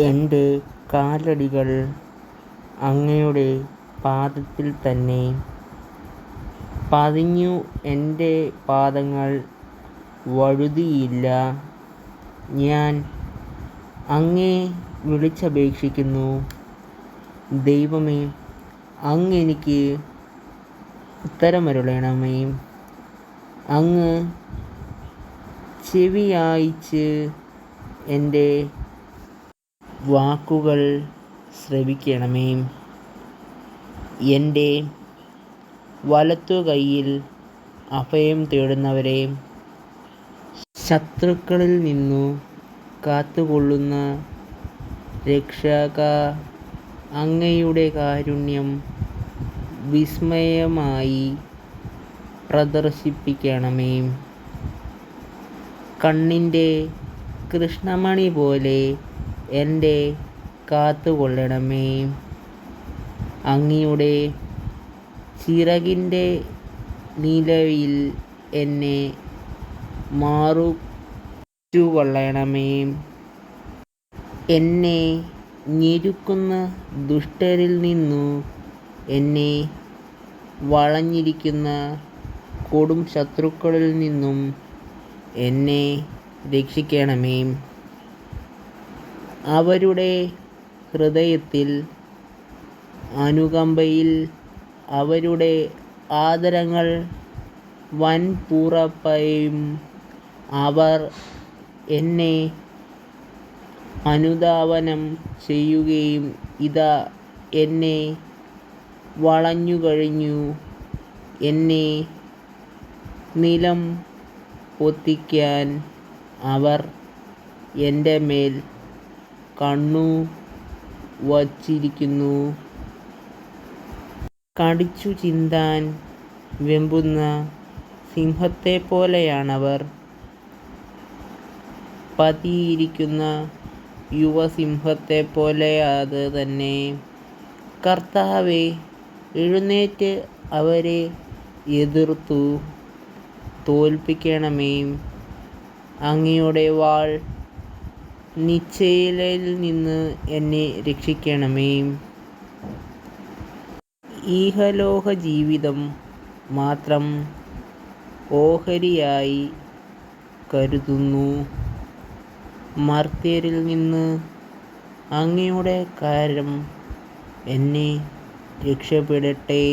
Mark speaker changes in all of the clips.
Speaker 1: എന്റെ കാലടികൾ അങ്ങയുടെ പാദത്തിൽ തന്നെ. പതിഞ്ഞു എന്റെ പാദങ്ങൾ വഴുതിയില്ല. ഞാൻ അങ്ങേ വിളിച്ചപേക്ഷിക്കുന്നു. ദൈവമേ അങ്ങ് എനിക്ക് ഉത്തരമരുളണമേ. അങ്ങ് ചെവിയായിച്ച് എന്റെ വാക്കുകൾ ശ്രവിക്കണമേ. എന്റെ വലത്തു കൈയിൽ അഭയം തേടുന്നവരെ ശത്രുക്കളിൽ നിന്നു കാത്തുകൊള്ളുന്ന രക്ഷക അങ്ങയുടെ കാരുണ്യം വിസ്മയമായി പ്രദർശിപ്പിക്കണമേ. കണ്ണിന്റെ കൃഷ്ണമണി പോലെ എന്റെ കാത്തുകൊള്ളണമേ. അങ്ങയുടെ ചിറകിന്റെ നിലവിൽ എന്നെ മാറുകൊള്ളണമേ എന്നെ ഞെരുക്കുന്ന ദുഷ്ടരിൽ നിന്നു എന്നെ വളഞ്ഞിരിക്കുന്ന കൊടും ശത്രുക്കളിൽ നിന്നും എന്നെ രക്ഷിക്കണമേ. അവരുടെ ഹൃദയത്തിൽ അനുകമ്പയിൽ അവരുടെ ആദരങ്ങൾ വൻപൂറപ്പയും. അവർ എന്നെ അനുധാവനം ചെയ്യുകയും ഇതാ എന്നെ വളഞ്ഞുകഴിഞ്ഞു. എന്നെ നിലം പൊത്തിക്കാൻ അവർ എന്റെ മേൽ കണ്ണു വച്ചിരിക്കുന്നു. കടിച്ചു ചിന്താൻ വെമ്പുന്ന സിംഹത്തെ പോലെയാണവർ പതിയിരിക്കുന്ന യുവസിംഹത്തെ പോലെ അത് തന്നെ. കർത്താവെ എഴുന്നേറ്റ് അവരെ എതിർത്തു. തോൽപ്പിക്കണമേ. അങ്ങയുടെ വാൾ നിശ്ചയിലിൽ നിന്ന് എന്നെ രക്ഷിക്കണമേ. ഈഹലോഹ ജീവിതം മാത്രം ഓഹരിയായി കരുതുന്നു. മർത്യരിൽ നിന്ന് അങ്ങയുടെ കാര്യം എന്നെ രക്ഷപ്പെടട്ടെ.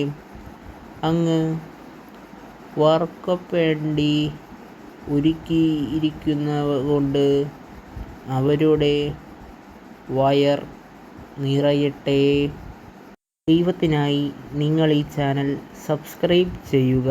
Speaker 1: അങ്ങ് വർക്കപ്പേണ്ടി ഒരുക്കിയിരിക്കുന്നവ കൊണ്ട് അവരുടെ വയർ നിറയട്ടെ. ദൈവത്തിനായി നിങ്ങൾ ഈ ചാനൽ സബ്സ്ക്രൈബ് ചെയ്യുക.